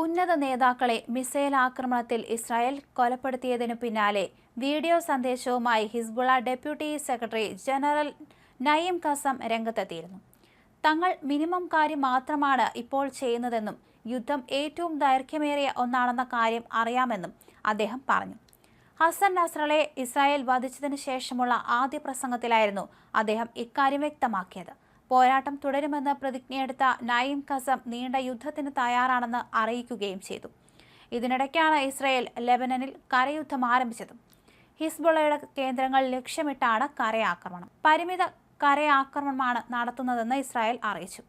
ഉന്നത നേതാക്കളെ മിസൈൽ ആക്രമണത്തിൽ ഇസ്രായേൽ കൊലപ്പെടുത്തിയതിനു പിന്നാലെ വീഡിയോ സന്ദേശവുമായി Hezbollah deputy secretary general Naim Qassem രംഗത്തെത്തിയിരുന്നു. തങ്ങൾ മിനിമം കാര്യം മാത്രമാണ് ഇപ്പോൾ ചെയ്യുന്നതെന്നും യുദ്ധം ഏറ്റവും ദൈർഘ്യമേറിയ ഒന്നാണെന്ന കാര്യം അറിയാമെന്നും അദ്ദേഹം പറഞ്ഞു. ഹസൻ നസ്രളെ ഇസ്രായേൽ വധിച്ചതിന് ശേഷമുള്ള ആദ്യ പ്രസംഗത്തിലായിരുന്നു അദ്ദേഹം ഇക്കാര്യം വ്യക്തമാക്കിയത്. പോരാട്ടം തുടരുമെന്ന് പ്രതിജ്ഞയെടുത്ത നയിം കസം നീണ്ട യുദ്ധത്തിന് തയ്യാറാണെന്ന് അറിയിക്കുകയും ചെയ്തു. ഇതിനിടയ്ക്കാണ് ഇസ്രയേൽ ലെബനനിൽ കരയുദ്ധം ആരംഭിച്ചത്. ഹിസ്ബുള്ളയുടെ കേന്ദ്രങ്ങൾ ലക്ഷ്യമിട്ടാണ് കരയാക്രമണം. പരിമിത കരയാക്രമണമാണ് നടത്തുന്നതെന്ന് ഇസ്രായേൽ അറിയിച്ചു.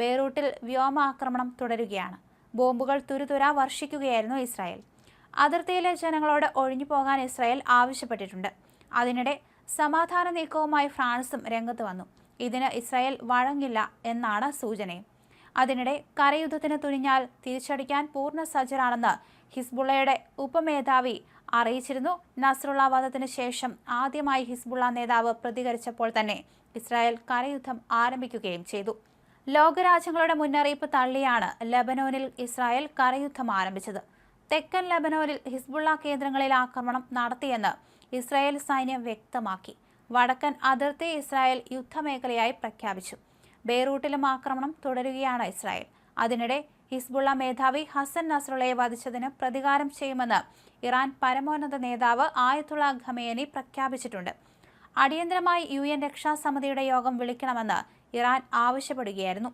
ബെയ്റൂട്ടിൽ വ്യോമാക്രമണം തുടരുകയാണ്. ബോംബുകൾ തുരുതുര വർഷിക്കുകയായിരുന്നു ഇസ്രായേൽ. അതിർത്തിയിലെ ജനങ്ങളോട് ഒഴിഞ്ഞു പോകാൻ ഇസ്രായേൽ ആവശ്യപ്പെട്ടിട്ടുണ്ട്. അതിനിടെ സമാധാന നീക്കവുമായി ഫ്രാൻസും രംഗത്ത് വന്നു. ഇതിന് ഇസ്രായേൽ വഴങ്ങില്ല എന്നാണ് സൂചന. അതിനിടെ കരയുദ്ധത്തിന് തുനിഞ്ഞാൽ തിരിച്ചടിക്കാൻ പൂർണ സജ്ജരാണെന്ന് ഹിസ്ബുള്ളയുടെ ഉപമേധാവി അറിയിച്ചിരുന്നു. നസ്രുള്ള വധത്തിന് ശേഷം ആദ്യമായി ഹിസ്ബുള്ള നേതാവ് പ്രതികരിച്ചപ്പോൾ തന്നെ ഇസ്രായേൽ കരയുദ്ധം ആരംഭിക്കുകയും ചെയ്തു. ലോകരാജ്യങ്ങളുടെ മുന്നറിയിപ്പ് തള്ളിയാണ് ലബനോനിൽ ഇസ്രായേൽ കരയുദ്ധം ആരംഭിച്ചത്. തെക്കൻ ലബനോനിൽ ഹിസ്ബുള്ള കേന്ദ്രങ്ങളിൽ ആക്രമണം നടത്തിയെന്ന് ഇസ്രായേൽ സൈന്യം വ്യക്തമാക്കി. വടക്കൻ അതിർത്തി ഇസ്രായേൽ യുദ്ധമേഖലയായി പ്രഖ്യാപിച്ചു. ബെയ്റൂട്ടിലും ആക്രമണം തുടരുകയാണ് ഇസ്രായേൽ. അതിനിടെ ഹിസ്ബുള്ള മേധാവി ഹസൻ നസ്രുള്ളയെ വധിച്ചതിന് പ്രതികാരം ചെയ്യുമെന്ന് ഇറാൻ പരമോന്നത നേതാവ് ആയത്തുള്ള ഖമേനി പ്രഖ്യാപിച്ചിട്ടുണ്ട്. അടിയന്തരമായി യു എൻ രക്ഷാസമിതിയുടെ യോഗം വിളിക്കണമെന്ന് ഇറാൻ ആവശ്യപ്പെടുകയായിരുന്നു.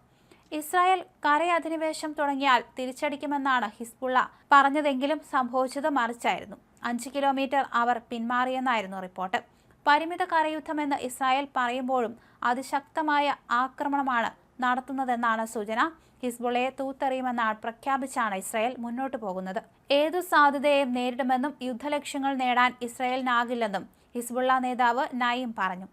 ഇസ്രായേൽ കരയധിനിവേശം തുടങ്ങിയാൽ തിരിച്ചടിക്കുമെന്നാണ് ഹിസ്ബുള്ള പറഞ്ഞതെങ്കിലും സംഭവിച്ചത് മറിച്ചായിരുന്നു. അഞ്ച് കിലോമീറ്റർ അവർ പിന്മാറിയെന്നായിരുന്നു റിപ്പോർട്ട്. പരിമിത കരയുദ്ധമെന്ന് ഇസ്രായേൽ പറയുമ്പോഴും അതിശക്തമായ ആക്രമണമാണ് നടത്തുന്നതെന്നാണ് സൂചന. ഹിസ്ബുളയെ തൂത്തെറിയുമെന്നാൾ പ്രഖ്യാപിച്ചാണ് ഇസ്രായേൽ മുന്നോട്ടു പോകുന്നത്. ഏതു സാധ്യതയെയും നേരിടുമെന്നും യുദ്ധലക്ഷ്യങ്ങൾ നേടാൻ ഇസ്രായേലിനാകില്ലെന്നും ഹിസ്ബുള്ള നേതാവ് നയീം പറഞ്ഞു.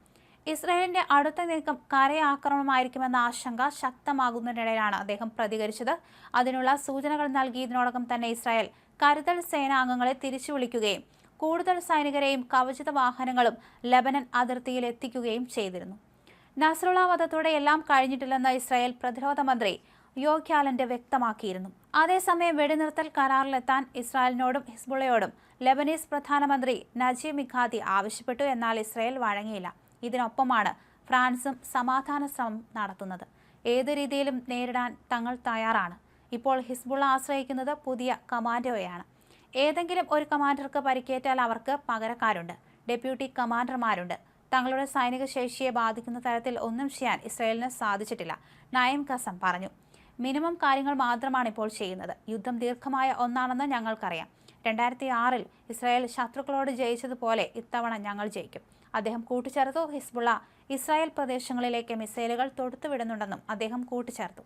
ഇസ്രായേലിന്റെ അടുത്ത നീക്കം കരയാക്രമണമായിരിക്കുമെന്ന ആശങ്ക ശക്തമാകുന്നതിനിടയിലാണ് അദ്ദേഹം പ്രതികരിച്ചത്. അതിനുള്ള സൂചനകൾ നൽകിയതിനോടകം തന്നെ ഇസ്രായേൽ കരുതൽ സേനാംഗങ്ങളെ തിരിച്ചു വിളിക്കുകയും കൂടുതൽ സൈനികരെയും കവചിത വാഹനങ്ങളും ലബനൻ അതിർത്തിയിൽ എത്തിക്കുകയും ചെയ്തിരുന്നു. നസ്രുള്ള വധത്തോടെ എല്ലാം കഴിഞ്ഞിട്ടില്ലെന്ന് ഇസ്രായേൽ പ്രതിരോധ മന്ത്രി യോഗ്യാലന്റെ വ്യക്തമാക്കിയിരുന്നു. അതേസമയം വെടിനിർത്തൽ കരാറിലെത്താൻ ഇസ്രായേലിനോടും ഹിസ്ബുള്ളയോടും ലബനീസ് പ്രധാനമന്ത്രി നജീബ് മിഖാദി ആവശ്യപ്പെട്ടു എന്നാൽ ഇസ്രായേൽ വഴങ്ങിയില്ല. ഇതിനൊപ്പമാണ് ഫ്രാൻസും സമാധാന ശ്രമം നടത്തുന്നത്. ഏത് രീതിയിലും നേരിടാൻ തങ്ങൾ തയ്യാറാണ്. ഇപ്പോൾ ഹിസ്ബുള്ള ആശ്രയിക്കുന്നത് പുതിയ കമാൻഡോയാണ് ഏതെങ്കിലും ഒരു കമാൻഡർക്ക് പരിക്കേറ്റാൽ അവർക്ക് പകരക്കാരുണ്ട്. ഡെപ്യൂട്ടി കമാൻഡർമാരുണ്ട്. തങ്ങളുടെ സൈനിക ശേഷിയെ ബാധിക്കുന്ന തരത്തിൽ ഒന്നും ചെയ്യാൻ ഇസ്രയേലിന് സാധിച്ചിട്ടില്ല നയം കസം പറഞ്ഞു. മിനിമം കാര്യങ്ങൾ മാത്രമാണ് ഇപ്പോൾ ചെയ്യുന്നത്. യുദ്ധം ദീർഘമായ ഒന്നാണെന്ന് ഞങ്ങൾക്കറിയാം. രണ്ടായിരത്തി ആറിൽ ഇസ്രായേൽ ശത്രുക്കളോട് ജയിച്ചതുപോലെ ഇത്തവണ ഞങ്ങൾ ജയിക്കും. അദ്ദേഹം കൂട്ടിച്ചേർത്തു. ഹിസ്ബുള്ള ഇസ്രായേൽ പ്രദേശങ്ങളിലേക്ക് മിസൈലുകൾ തൊടുത്തുവിടുന്നുണ്ടെന്നും അദ്ദേഹം കൂട്ടിച്ചേർത്തു.